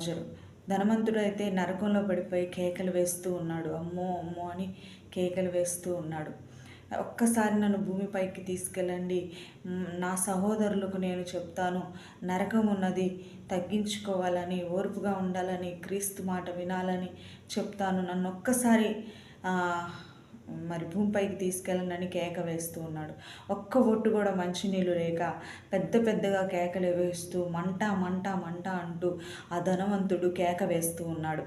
లాజరు ధనవంతుడైతే నరకంలో పడిపోయి కేకలు వేస్తూ ఉన్నాడు. అమ్మో అమ్మో అని కేకలు వేస్తూ ఉన్నాడు. ఒక్కసారి నన్ను భూమిపైకి తీసుకెళ్ళండి. నా సహోదరులకు నేను చెప్తాను. నరకం ఉన్నది తగ్గించుకోవాలని ఓర్పుగా ఉండాలని క్రీస్తు మాట వినాలని చెప్తాను. నన్ను ఒక్కసారి మరి భూమిపైకి తీసుకెళ్ళనని కేక వేస్తూ ఉన్నాడు. ఒక్క ఒట్టు కూడా మంచినీళ్ళు లేక పెద్ద పెద్దగా కేకలు వేస్తూ మంట మంట మంట అంటూ ఆ ధనవంతుడు కేక వేస్తూ ఉన్నాడు.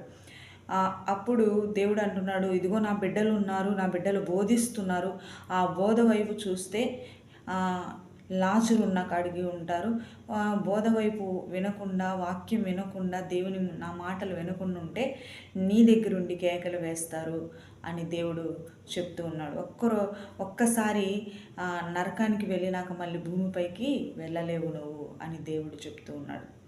అప్పుడు దేవుడు అంటున్నాడు ఇదిగో నా బిడ్డలు ఉన్నారు నా బిడ్డలు బోధిస్తున్నారు. ఆ బోధ వైపు చూస్తే లాజరున్న లాజరు కాడికి ఉంటారు. బోధ వైపు వినకుండా వాక్యం వినకుండా దేవుని నా మాటలు వినకుండా ఉంటే నీ దగ్గరుండి కేకలు వేస్తారు అని దేవుడు చెప్తూ ఉన్నాడు. ఒక్కరో ఒక్కసారి నరకానికి వెళ్ళినాక మళ్ళీ భూమిపైకి వెళ్ళలేవు నువ్వు అని దేవుడు చెప్తూ ఉన్నాడు.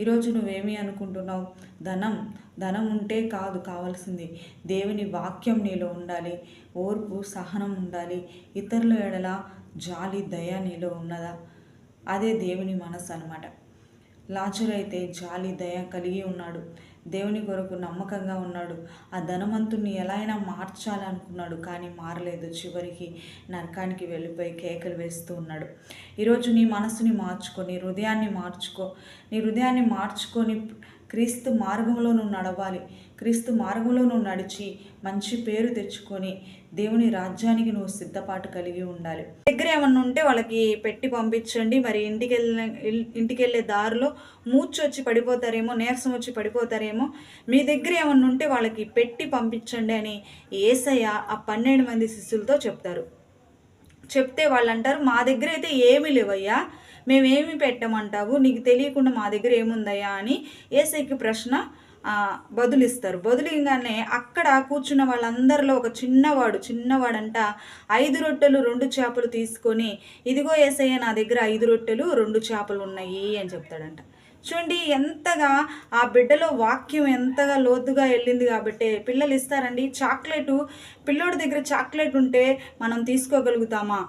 ఈరోజు నువ్వేమి అనుకుంటున్నావు? ధనం ధనం ఉంటే కాదు కావాల్సింది. దేవుని వాక్యం నీలో ఉండాలి ఓర్పు సహనం ఉండాలి. ఇతరుల ఎడల జాలి దయ నీలో ఉన్నదా? అదే దేవుని మనసు అనమాట లాజరు అయితే జాలి దయ కలిగి ఉన్నాడు. దేవుని కొరకు నమ్మకంగా ఉన్నాడు. ఆ ధనవంతుని ఎలా అయినా మార్చాలనుకున్నాడు కానీ మారలేదు. చివరికి నరకానికి వెళ్ళిపోయి కేకలు వేస్తూ ఉన్నాడు. ఈరోజు నీ మనసుని మార్చుకో నీ హృదయాన్ని మార్చుకో. నీ హృదయాన్ని మార్చుకొని క్రీస్తు మార్గంలో నువ్వు నడవాలి. క్రీస్తు మార్గంలో నువ్వు నడిచి మంచి పేరు తెచ్చుకొని దేవుని రాజ్యానికి నువ్వు సిద్ధపాటు కలిగి ఉండాలి. దగ్గర ఏమన్నా ఉంటే వాళ్ళకి పెట్టి పంపించండి. మరి ఇంటికి వెళ్ళిన ఇంటికి వెళ్ళే దారిలో మూర్చి వచ్చి పడిపోతారేమో నీరసం వచ్చి పడిపోతారేమో మీ దగ్గర ఏమన్నా ఉంటే వాళ్ళకి పెట్టి పంపించండి అని ఏసయ్య ఆ పన్నెండు మంది శిష్యులతో చెప్తారు. చెప్తే వాళ్ళు అంటారు మా దగ్గర అయితే ఏమీ లేవయ్యా. మేమేమి పెట్టమంటావు? నీకు తెలియకుండా మా దగ్గర ఏముందయ్యా? అని ఏసైకి ప్రశ్న బదులిస్తారు. బదులిగానే అక్కడ కూర్చున్న వాళ్ళందరిలో ఒక చిన్నవాడు చిన్నవాడంట ఐదు రొట్టెలు రెండు చేపలు తీసుకొని ఇదిగో ఏసయ్య నా దగ్గర ఐదు రొట్టెలు రెండు చేపలు ఉన్నాయి అని చెప్తాడంట. చూడండి ఎంతగా ఆ బిడ్డలో వాక్యం ఎంతగా లోతుగా వెళ్ళింది కాబట్టి పిల్లలు ఇస్తారండి. చాక్లెటు పిల్లోడి దగ్గర చాక్లెట్ ఉంటే మనం తీసుకోగలుగుతామా?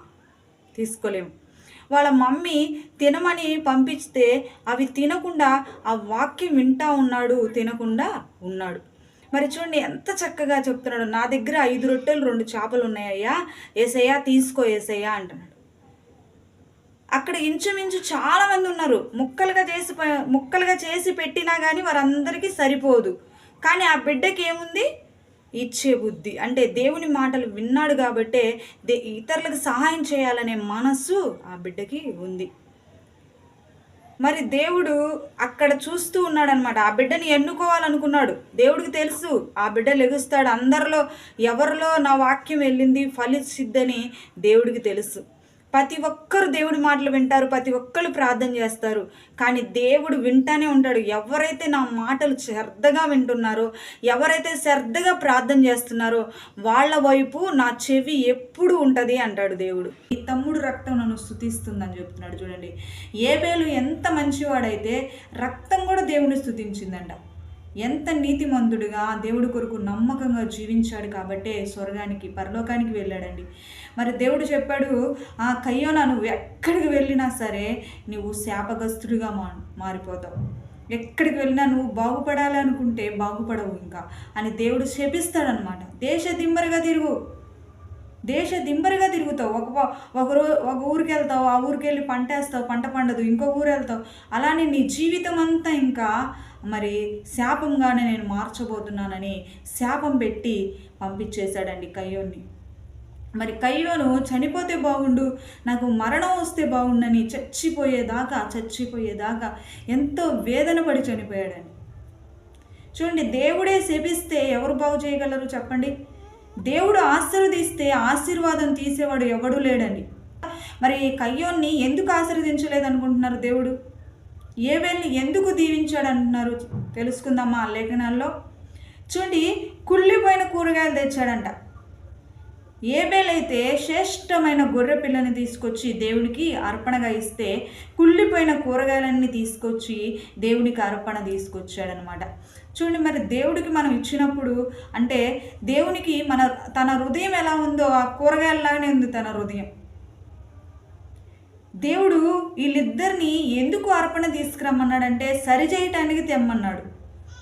తీసుకోలేము వాళ్ళ మమ్మీ తినమని పంపిస్తే అవి తినకుండా ఆ వాక్యం వింటా ఉన్నాడు తినకుండా ఉన్నాడు. మరి చూడండి ఎంత చక్కగా చెప్తున్నాడు. నా దగ్గర ఐదు రొట్టెలు రెండు చేపలు ఉన్నాయ్యా. ఏసయ్యా తీసుకో ఏసయ్యా అంటున్నాడు. అక్కడ ఇంచుమించు చాలామంది ఉన్నారు. ముక్కలుగా చేసి ముక్కలుగా చేసి పెట్టినా కానీ వారందరికీ సరిపోదు. కానీ ఆ బిడ్డకి ఏముంది? ఇచ్చే బుద్ధి. అంటే దేవుని మాటలు విన్నాడు కాబట్టే దే ఇతరులకు సహాయం చేయాలనే మనస్సు ఆ బిడ్డకి ఉంది. మరి దేవుడు అక్కడ చూస్తూ ఉన్నాడనమాట. ఆ బిడ్డని ఎన్నుకోవాలనుకున్నాడు. దేవుడికి తెలుసు ఆ బిడ్డ లెగుస్తాడు. అందరిలో ఎవరిలో నా వాక్యం వెళ్ళింది ఫలిసిద్దని దేవుడికి తెలుసు. ప్రతి ఒక్కరు దేవుడి మాటలు వింటారు ప్రతి ఒక్కరు ప్రార్థన చేస్తారు. కానీ దేవుడు వింటానే ఉంటాడు. ఎవరైతే నా మాటలు శ్రద్ధగా వింటున్నారో ఎవరైతే శ్రద్ధగా ప్రార్థన చేస్తున్నారో వాళ్ళ వైపు నా చెవి ఎప్పుడు ఉంటుంది అంటాడు దేవుడు. ఈ తమ్ముడు రక్తం నన్ను స్థుతిస్తుందని చెప్తున్నాడు చూడండి. ఏబేలు ఎంత మంచివాడైతే రక్తం కూడా దేవుని స్థుతించిందంట. ఎంత నీతిమంతుడిగా దేవుడి కొరకు నమ్మకంగా జీవించాడు కాబట్టే స్వర్గానికి పరలోకానికి వెళ్ళాడండి. మరి దేవుడు చెప్పాడు ఆ కయ్యోనా నువ్వు ఎక్కడికి వెళ్ళినా సరే నువ్వు శాపగ్రస్తుడిగా మా మారిపోతావు. ఎక్కడికి వెళ్ళినా నువ్వు బాగుపడాలనుకుంటే బాగుపడవు ఇంకా అని దేవుడు శపిస్తాడనమాట దేశ దిమ్మరిగా తిరుగు. దేశ దింబరిగా తిరుగుతావు. ఒక ఒక రో ఒక ఊరికి వెళ్తావు ఆ ఊరికి వెళ్ళి పంట వేస్తావు పంట పండదు ఇంకో ఊరు వెళ్తావు. అలానే నీ జీవితం అంతా ఇంకా మరి శాపంగానే నేను మార్చబోతున్నానని శాపం పెట్టి పంపించేశాడండి కయ్యోన్ని. మరి కయ్యోను చనిపోతే బాగుండు నాకు మరణం వస్తే బాగుండని చచ్చిపోయేదాకా చచ్చిపోయేదాకా ఎంతో వేదన పడి చనిపోయాడని చూడండి దేవుడే శపిస్తే ఎవరు బాగు చేయగలరు చెప్పండి? దేవుడు ఆశీర్వదిస్తే ఆశీర్వాదం తీసేవాడు ఎవడు లేడండి. మరి కయ్యోన్ని ఎందుకు ఆశీర్వదించలేదనుకుంటున్నారు దేవుడు? ఏవేల్ని ఎందుకు దీవించాడు అంటున్నారు తెలుసుకుందామా ఆ లేఖనాల్లో? చూడండి కుళ్ళిపోయిన కూరగాయలు తెచ్చాడంట. ఏబేలైతే శ్రేష్టమైన గొర్రె పిల్లని తీసుకొచ్చి దేవునికి అర్పణగా ఇస్తే కుళ్ళిపోయిన కూరగాయలన్నీ తీసుకొచ్చి దేవునికి అర్పణ తీసుకొచ్చాడనమాట. చూడండి మరి దేవుడికి మనం ఇచ్చినప్పుడు అంటే దేవునికి మన తన హృదయం ఎలా ఉందో ఆ కూరగాయలలాగానే ఉంది తన హృదయం. దేవుడు వీళ్ళిద్దరిని ఎందుకు అర్పణ తీసుకురమ్మన్నాడంటే సరి చేయటానికి తెమ్మన్నాడు.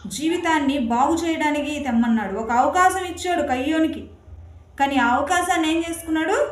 జీవితాన్ని బాగు చేయడానికి తెమ్మన్నాడు. ఒక అవకాశం ఇచ్చాడు కయ్యోనికి. కానీ ఆ అవకాశాన్ని ఏం చేసుకున్నాడు?